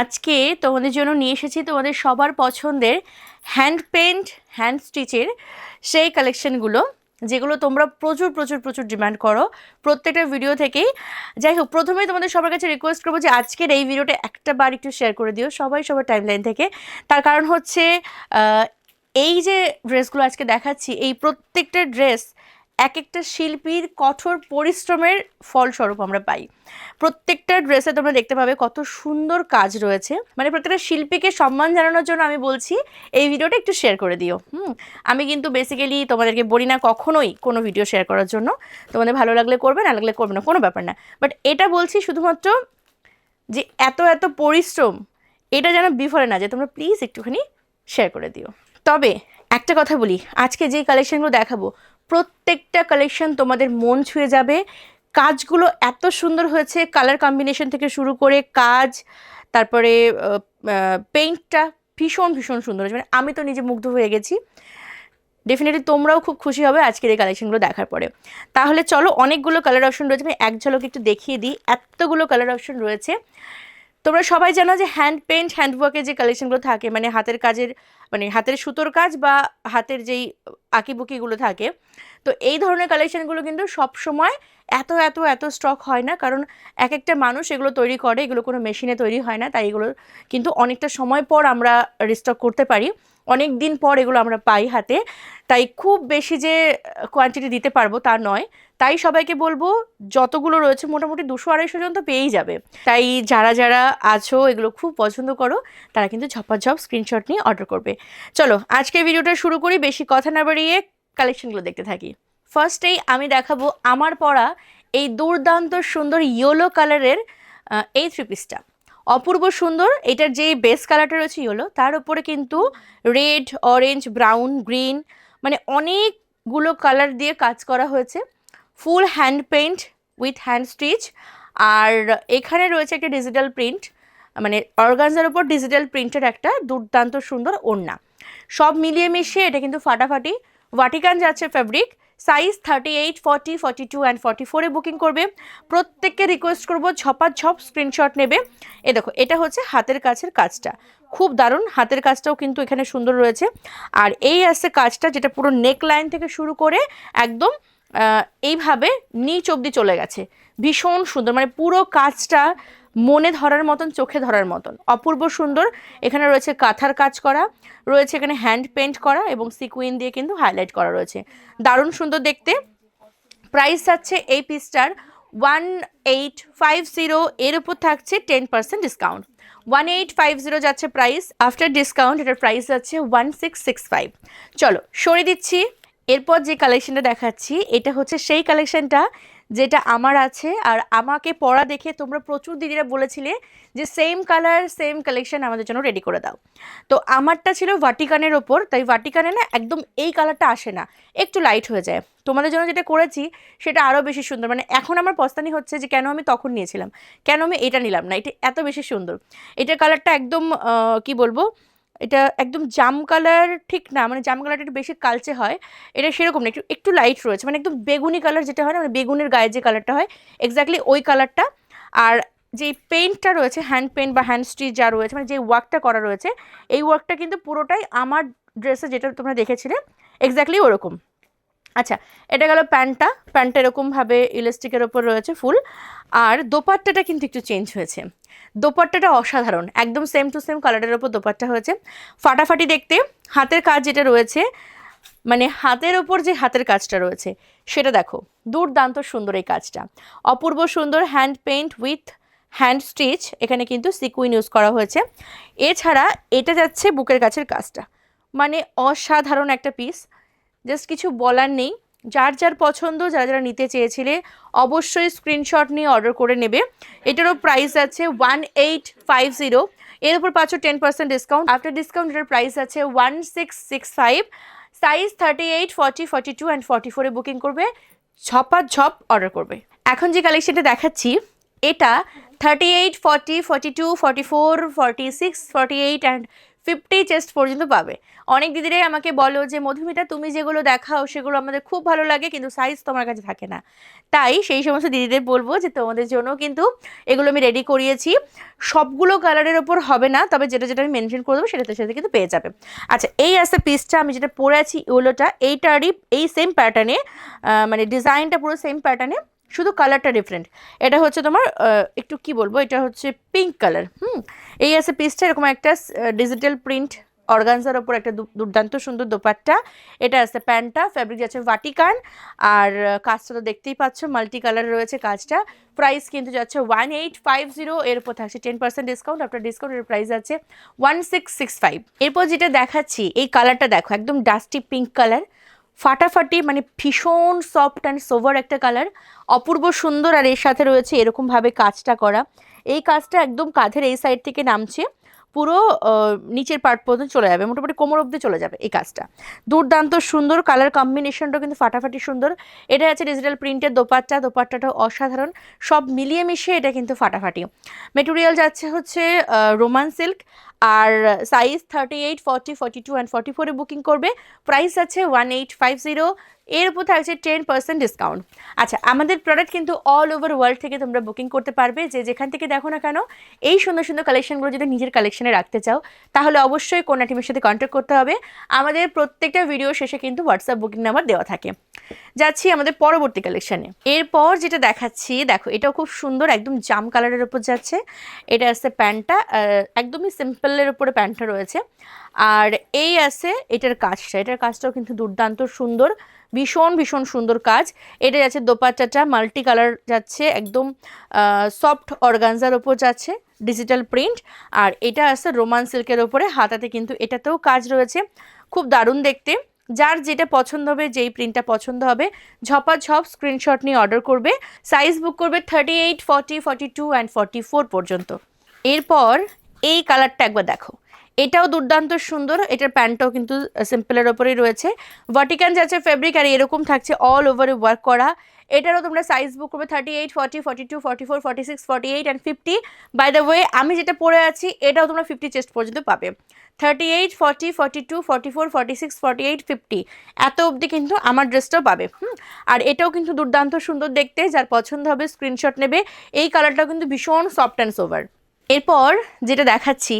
আজকে তোমাদের জন্য নিয়ে এসেছি তোমাদের সবার পছন্দের হ্যান্ড পেন্ট হ্যান্ড স্টিচের সেই কালেকশনগুলো যেগুলো তোমরা প্রচুর প্রচুর প্রচুর ডিমান্ড করো প্রত্যেকটা ভিডিও থেকেই। যাই হোক, প্রথমে তোমাদের সবার কাছে রিকোয়েস্ট করব যে আজকের এই ভিডিওটা একটা বার একটু শেয়ার করে দিও সবাই সবার টাইমলাইন থেকে। তার কারণ হচ্ছে এই যে ড্রেসগুলো আজকে দেখাচ্ছি, এই প্রত্যেকটা ড্রেস এক একটা শিল্পীর কঠোর পরিশ্রমের ফলস্বরূপ আমরা পাই। প্রত্যেকটা ড্রেসে তোমরা দেখতে পাবে কত সুন্দর কাজ রয়েছে। মানে প্রত্যেকটা শিল্পীকে সম্মান জানানোর জন্য আমি বলছি, এই ভিডিওটা একটু শেয়ার করে দিও। হুম? আমি কিন্তু বেসিক্যালি তোমাদেরকে বলি না কখনোই কোনো ভিডিও শেয়ার করার জন্য। তোমাদের ভালো লাগলে করবে, না লাগলে করবে না, কোনো ব্যাপার না। বাট এটা বলছি শুধুমাত্র যে এত এত পরিশ্রম, এটা যেন বিফলে না যায়, তোমরা প্লিজ একটুখানি শেয়ার করে দিও। তবে একটা কথা বলি, আজকে যেই কালেকশানগুলো দেখাবো প্রত্যেকটা কালেকশন তোমাদের মন ছুঁয়ে যাবে। কাজগুলো এত সুন্দর হয়েছে কালার কম্বিনেশন থেকে শুরু করে কাজ, তারপরে পেইন্টটা ভীষণ ভীষণ সুন্দর হয়েছে। মানে আমি তো নিজে মুগ্ধ হয়ে গেছি। ডেফিনেটলি তোমরাও খুব খুশি হবে আজকের এই কালেকশনগুলো দেখার পরে। তাহলে চলো অনেকগুলো কালার অপশন রয়েছে। আমি এক ঝলক একটু দেখিয়ে দিই। এতগুলো কালার অপশন রয়েছে। তোমরা সবাই জানো যে হ্যান্ড পেন্ট হ্যান্ডওয়ার্কের যে কালেকশনগুলো থাকে মানে হাতের কাজের মানে হাতের সুতোর কাজ বা হাতের যেই আঁকিবুকিগুলো থাকে, তো এই ধরনের কালেকশনগুলো কিন্তু সব সময় এত এত এত স্টক হয় না। কারণ এক একটা মানুষ এগুলো তৈরি করে, এগুলো কোনো মেশিনে তৈরি হয় না, তাই এগুলো কিন্তু অনেকটা সময় পর আমরা রিস্টক করতে পারি। অনেক দিন পর এগুলো আমরা পাই হাতে। তাই খুব বেশি যে কোয়ান্টিটি দিতে পারব তা নয়। তাই সবাইকে বলব, যতগুলো রয়েছে মোটামুটি দুশো আড়াইশো জন তো পেয়েই যাবে। তাই যারা যারা আছো, এগুলো খুব পছন্দ করো, তারা কিন্তু ঝপাঝপ স্ক্রিনশট নিয়ে অর্ডার করবে। চলো, আজকের ভিডিওটা শুরু করি, বেশি কথা না বাড়িয়ে কালেকশনগুলো দেখতে থাকি। ফার্স্টেই আমি দেখাবো আমার পরা এই দুর্দান্ত সুন্দর ইয়েলো কালারের এই থ্রি পিসটা অপূর্ব সুন্দর। এটার যে বেস কালারটা রয়েছে ইয়েলো তার উপরে কিন্তু রেড অরেঞ্জ ব্রাউন গ্রিন মানে অনেকগুলো কালার দিয়ে কাজ করা হয়েছে। Full hand paint with hand stitch আর এখানে রয়েছে একটা ডিজিটাল প্রিন্ট মানে অর্গানজার উপর ডিজিটাল প্রিন্টের একটা দুর্দান্ত সুন্দর ওড়না। সব মিলিয়ে মিশিয়ে এটা কিন্তু ফাটাফাটি। ভাটিকান যাচ্ছে fabric size thirty eight forty forty two and forty ফোরে বুকিং করবে। প্রত্যেককে রিকোয়েস্ট করব ঝপা ঝপ স্ক্রিনশট নেবে। এ দেখো, এটা হচ্ছে হাতের কাছের কাজটা। খুব দারুণ, হাতের কাজটাও কিন্তু এখানে সুন্দর রয়েছে। আর এই আসছে কাজটা যেটা পুরো নেক লাইন থেকে শুরু করে একদম এইভাবে নিচ অবধি চলে গেছে। ভীষণ সুন্দর মানে পুরো কাজটা মনে ধরার মতন, চোখে ধরার মতন। অপূর্ব সুন্দর। এখানে রয়েছে কাঁথার কাজ করা, রয়েছে এখানে হ্যান্ড পেন্ট করা এবং সিকুইন দিয়ে কিন্তু হাইলাইট করা রয়েছে। দারুণ সুন্দর দেখতে। প্রাইস যাচ্ছে এই পিসটার ওয়ান এইট ফাইভ জিরো এর উপর থাকছে ten percent discount one eight five zero যাচ্ছে প্রাইস আফটার ডিসকাউন্ট এটার প্রাইস যাচ্ছে ওয়ান সিক্স সিক্স ফাইভ চলো সরে দিচ্ছি। এরপর যে কালেকশনটা দেখাচ্ছি, এটা হচ্ছে সেই কালেকশনটা যেটা আমার আছে আর আমাকে পড়া দেখে তোমরা প্রচুর দিদিরা বলেছিলে যে সেম কালার সেম কালেকশন আমাদের জন্য রেডি করে দাও। তো আমারটা ছিল ভাটিকানের ওপর, তাই ভাটিকানে না একদম এই কালারটা আসে না, একটু লাইট হয়ে যায়। তোমাদের জন্য যেটা করেছি সেটা আরও বেশি সুন্দর মানে এখন আমার পস্তানি হচ্ছে যে কেন আমি তখন নিয়েছিলাম, কেন আমি এটা নিলাম না, এটা এত বেশি সুন্দর। এটার কালারটা একদম কি বলব? এটা একদম জাম কালার ঠিক না মানে জাম কালারটা একটু বেশি কালচে হয়। এটা সেরকম না, একটু একটু লাইট রয়েছে মানে একদম বেগুনি কালার যেটা হয় না মানে বেগুনের গায়ে যে কালারটা হয় এক্স্যাক্টলি ওই কালারটা আর যে পেন্টটা রয়েছে হ্যান্ড পেন্ট বা হ্যান্ড স্টিচ যা রয়েছে মানে যে ওয়ার্কটা করা রয়েছে, এই ওয়ার্কটা কিন্তু পুরোটাই আমার ড্রেসে যেটা তোমরা দেখেছিলে এক্স্যাক্টলি ওরকম। আচ্ছা এটা গেল প্যান্টটা। প্যান্টটা এরকমভাবে ইলাস্টিকের ওপর রয়েছে ফুল। আর দোপাট্টাটা কিন্তু একটু চেঞ্জ হয়েছে। দোপাট্টাটা অসাধারণ, একদম সেম টু সেম কালারের ওপর দোপাট্টা হয়েছে। ফাটাফাটি দেখতে, হাতের কাজ যেটা রয়েছে মানে হাতের ওপর যে হাতের কাজটা রয়েছে, সেটা দেখো। দুর্দান্ত সুন্দর এই কাজটা। অপূর্ব সুন্দর hand paint with hand stitch এখানে কিন্তু সিকুইন ইউজ করা হয়েছে। এছাড়া এটা যাচ্ছে বুকের কাছের কাজটা। মানে অসাধারণ একটা পিস জাস্ট কিছু বলার নেই। যার যার পছন্দ, যারা যারা নিতে চেয়েছিলে, অবশ্যই স্ক্রিনশট নিয়ে অর্ডার করে নেবে। এটারও প্রাইস আছে ওয়ান এইট ফাইভ জিরো এর উপর পাচ্ছ ten percent discount after discount এটার প্রাইস আছে one six six five size thirty eight forty forty two and forty ফোরে বুকিং করবে। ঝপা ঝপ অর্ডার করবে। এখন যে কালেকশনটা দেখাচ্ছি, এটা thirty eight forty forty two forty four forty six forty eight and fifty chest পর্যন্ত পাবে। অনেক দিদিরাই আমাকে বলো যে, মধুমিতা, তুমি যেগুলো দেখাও সেগুলো আমাদের খুব ভালো লাগে, কিন্তু সাইজ তোমার কাছে থাকে না। তাই সেই সমস্ত দিদিদের বলব যে, তোমাদের জন্য কিন্তু এগুলো আমি রেডি করিয়েছি। সবগুলো কালারের ওপর হবে না, তবে যেটা যেটা আমি মেনশন করে দেবো সেটাতে সাথে কিন্তু পেয়ে যাবে। আচ্ছা এই আছে পিসটা আমি যেটা পরে আছি ইউলোটা এইটারই এই সেম প্যাটার্নে মানে ডিজাইনটা পুরো সেম প্যাটার্নে শুধু কালারটা ডিফারেন্ট এটা হচ্ছে তোমার একটু কি বলব, এটা হচ্ছে পিঙ্ক কালার হুম? এই আছে পিসটা এরকম একটা ডিজিটাল প্রিন্ট অর্গানজার ওপর একটা দুর্দান্ত সুন্দর দোপাট্টা। এটা আছে প্যান্টটা ফ্যাব্রিক যাচ্ছে ভাটিকান আর কাজটা তো দেখতেই পাচ্ছ মাল্টি কালার রয়েছে কাজটা। প্রাইস কিন্তু যাচ্ছে ওয়ান এইট ফাইভ জিরো এর উপর থাকছে টেন পার্সেন্ট ডিসকাউন্ট আপনার ডিসকাউন্টের প্রাইস আছে ওয়ান সিক্স সিক্স ফাইভ এরপর যেটা দেখাচ্ছি, এই কালারটা দেখো, একদম ডাস্টি পিঙ্ক কালার ফাটাফাটি মানে ভীষণ সফট অ্যান্ড সোভার একটা কালার অপূর্ব সুন্দর আর এর সাথে রয়েছে এরকমভাবে কাজটা করা। এই কাজটা একদম কাঁধের এই সাইড থেকে নামছে, পুরো নিচের পার্ট পর্যন্ত চলে যাবে, মোটামুটি কোমর অব্দি চলে যাবে এই কাজটা। দুর্দান্ত সুন্দর কালার কম্বিনেশনটাও কিন্তু ফাটাফাটি সুন্দর। এটা আছে ডিজিটাল প্রিন্টের দোপাট্টা, দোপাট্টাটাও অসাধারণ, সব মিলিয়ে মিশিয়ে এটা কিন্তু ফাটাফাটি। মেটেরিয়াল যাচ্ছে হচ্ছে Roman silk R size thirty eight forty forty two and forty ফোরে বুকিং করবে। প্রাইস আছে ওয়ান এইট ফাইভ জিরো এর উপর থাকছে টেন পার্সেন্ট ডিসকাউন্ট আচ্ছা আমাদের প্রোডাক্ট কিন্তু অল ওভার ওয়ার্ল্ড থেকে তোমরা বুকিং করতে পারবে। যে যেখান থেকে দেখো না কেন, এই সুন্দর সুন্দর কালেকশনগুলো যদি নিজের কালেকশনে রাখতে চাও, তাহলে অবশ্যই কোনা টিমের সাথে কন্ট্যাক্ট করতে হবে। আমাদের প্রত্যেকটা ভিডিও শেষে কিন্তু হোয়াটসঅ্যাপ বুকিং নাম্বার দেওয়া থাকে। যাচ্ছি আমাদের পরবর্তী কালেকশানে এরপর যেটা দেখাচ্ছি, দেখো এটাও খুব সুন্দর, একদম জাম কালারের উপর যাচ্ছে। এটা আছে প্যান্টটা একদমই একদমই সিম্পলের উপরে প্যান্টটা রয়েছে। আর এই আছে এটার কাজটা। এটার কাজটাও কিন্তু দুর্দান্ত সুন্দর, ভীষণ ভীষণ সুন্দর কাজ। এটা যাচ্ছে দোপাট্টাটা, মাল্টি কালার যাচ্ছে, একদম সফট অর্গানজার ওপর যাচ্ছে, ডিজিটাল প্রিন্ট। আর এটা আছে রোমান সিল্কের ওপরে, হাতাতে কিন্তু এটাতেও কাজ রয়েছে। খুব দারুণ দেখতে। যার যেটা পছন্দ হবে, যেই প্রিন্টটা পছন্দ হবে, ঝপাঝপ স্ক্রিনশট নিয়ে অর্ডার করবে। সাইজ বুক করবে thirty eight forty forty two and forty four পর্যন্ত। এরপর এই কালারটা একবার দেখো। এটাও দুর্দান্ত সুন্দর, এটার প্যান্টটাও কিন্তু সিম্পলের ওপরেই রয়েছে। ভাটিকান যাচ্ছে ফেব্রিক আর এরকম থাকছে অল ওভার ওয়ার্ক করা। এটারও তোমরা সাইজ বুক করবে thirty eight forty forty two forty four forty six forty eight and fifty by the way আমি যেটা পরে আছি, এটাও তোমরা ফিফটি চেস্ট পর্যন্ত পাবে। Thirty eight forty forty two forty four forty six forty eight fifty এত অবধি কিন্তু আমার ড্রেসটাও পাবে, হুম? আর এটাও কিন্তু দুর্দান্ত সুন্দর দেখতে, যার পছন্দ হবে স্ক্রিনশট নেবে। এই কালারটাও কিন্তু ভীষণ সফট অ্যান্ড সোভার এরপর যেটা দেখাচ্ছি,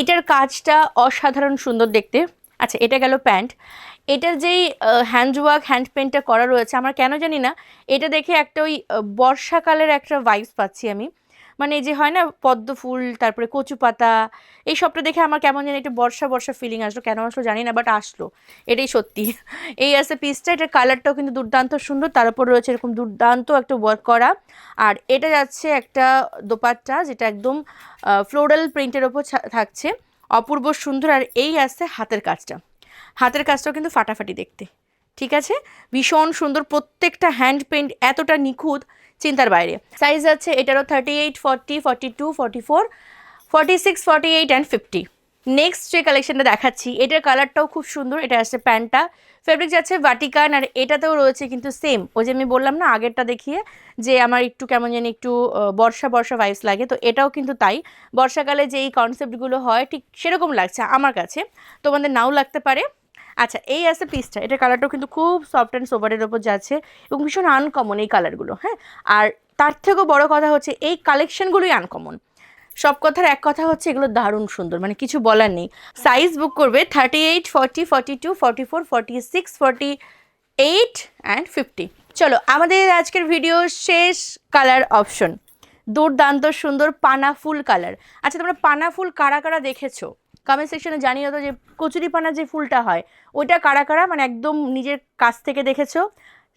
এটার কাজটা অসাধারণ সুন্দর দেখতে। আচ্ছা এটা গেল প্যান্ট। এটার যেই হ্যান্ড ওয়ার্ক হ্যান্ড পেন্টটা করা রয়েছে, আমরা কেন জানি না, এটা দেখে একটা ওই বর্ষাকালের একটা ভাইবস পাচ্ছি আমি। মানে যে হয় না পদ্ম ফুল, তারপরে কচু পাতা, এই সবটা দেখে আমার কেমন জানি একটু বর্ষা বর্ষা ফিলিং আসলো। কেন আসলো জানি না বাট আসলো। এটাই সত্যি। এই আছে পিসটা এটার কালারটাও কিন্তু দুর্দান্ত সুন্দর। তার উপর রয়েছে এরকম দুর্দান্ত একটা ওয়ার্ক করা। আর এটা যাচ্ছে একটা দোপাট্টা, যেটা একদম ফ্লোরাল প্রিন্টের ওপর থাকছে। অপূর্ব সুন্দর। আর এই আসছে হাতের কাজটা। হাতের কাজটাও কিন্তু ফাটাফাটি দেখতে। ঠিক আছে? ভীষণ সুন্দর প্রত্যেকটা হ্যান্ড পেন্ট এতটা নিখুঁত, চিন্তার বাইরে। সাইজ আছে এটারও thirty eight forty forty two forty four forty six forty eight and fifty next যে কালেকশনটা দেখাচ্ছি, এটার কালারটাও খুব সুন্দর, এটা আসছে প্যান্টটা ফেব্রিক যাচ্ছে ভাটিকান আর এটাতেও রয়েছে কিন্তু সেম ওই যে আমি বললাম না, আগেরটা দেখিয়ে যে আমার একটু কেমন যেন একটু বর্ষা বর্ষা ভাইবস লাগে, তো এটাও কিন্তু তাই। বর্ষাকালে যে এই কনসেপ্টগুলো হয়, ঠিক সেরকম লাগছে আমার কাছে। তোমাদের নাও লাগতে পারে। আচ্ছা এই আছে পিসটা এটার কালারটাও কিন্তু খুব সফট অ্যান্ড সোভারের ওপর যাচ্ছে এবং ভীষণ আনকমন এই কালারগুলো হ্যাঁ? আর তার থেকেও বড় কথা হচ্ছে এই কালেকশনগুলোই আনকমন সব কথার এক কথা হচ্ছে এগুলো দারুণ সুন্দর মানে কিছু বলার নেই। সাইজ বুক করবে thirty eight forty forty two forty four forty six forty eight and fifty চলো, আমাদের আজকের ভিডিও শেষ কালার অপশন দুর্দান্ত সুন্দর পানা ফুল কালার আচ্ছা তোমরা পানা ফুল কারা কারা দেখেছ? কমেন্ট সেকশনে জানিয়ে দাও যে কচুরি পানা যে ফুলটা হয়, ওইটা কারা কারা মানে একদম নিজের কাছ থেকে দেখেছ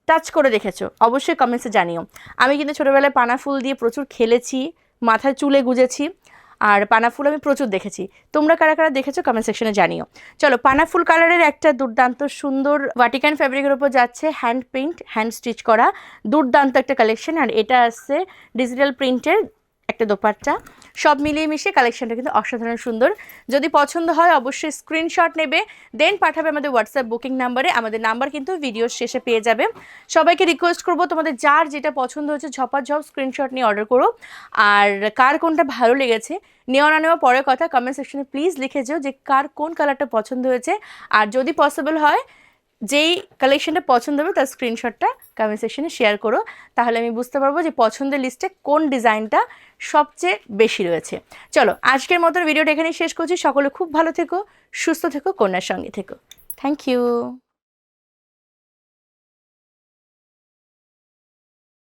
টাচ করে দেখেছ, অবশ্যই কমেন্টসে জানিও। আমি কিন্তু ছোটোবেলায় পানা ফুল দিয়ে প্রচুর খেলেছি, মাথায় চুলে গুজেছি, আর পানা ফুল আমি প্রচুর দেখেছি। তোমরা কারা কারা দেখেছ কমেন্ট সেকশনে জানিও। চলো, পানা ফুল কালারের একটা দুর্দান্ত সুন্দর ভাটিকান ফ্যাব্রিকের উপর যাচ্ছে হ্যান্ড প্রিন্ট হ্যান্ড স্টিচ করা, দুর্দান্ত একটা কালেকশন আর এটা আসছে ডিজিটাল প্রিন্টের একটা দোপাট্টা। সব মিলিয়ে মিশিয়ে কালেকশনটা কিন্তু অসাধারণ সুন্দর। যদি পছন্দ হয়, অবশ্যই স্ক্রিনশট নেবে দেন পাঠাবে আমাদের হোয়াটসঅ্যাপ বুকিং নাম্বারে আমাদের নাম্বার কিন্তু ভিডিওর শেষে পেয়ে যাবে। সবাইকে রিকোয়েস্ট করব, তোমাদের যার যেটা পছন্দ হচ্ছে ঝপাঝপ স্ক্রিনশট নিয়ে অর্ডার করো। আর কার কোনটা ভালো লেগেছে, নেওয়া না নেওয়া পরের কথা কমেন্ট সেকশনে প্লিজ লিখে যেও যে কার কোন কালারটা পছন্দ হয়েছে। আর যদি পসিবল হয়, যেই কালেকশনটা পছন্দ হবে, তার স্ক্রিনশটটা কমেন্ট সেকশনে শেয়ার করো, তাহলে আমি বুঝতে পারব যে পছন্দের লিস্টে কোন ডিজাইনটা সবচেয়ে বেশি রয়েছে। চলো, আজকের মতন ভিডিওটা এখানেই শেষ করছি। সকলে খুব ভালো থেকো, সুস্থ থেকো, কন্যার সঙ্গে থেকো। Thank you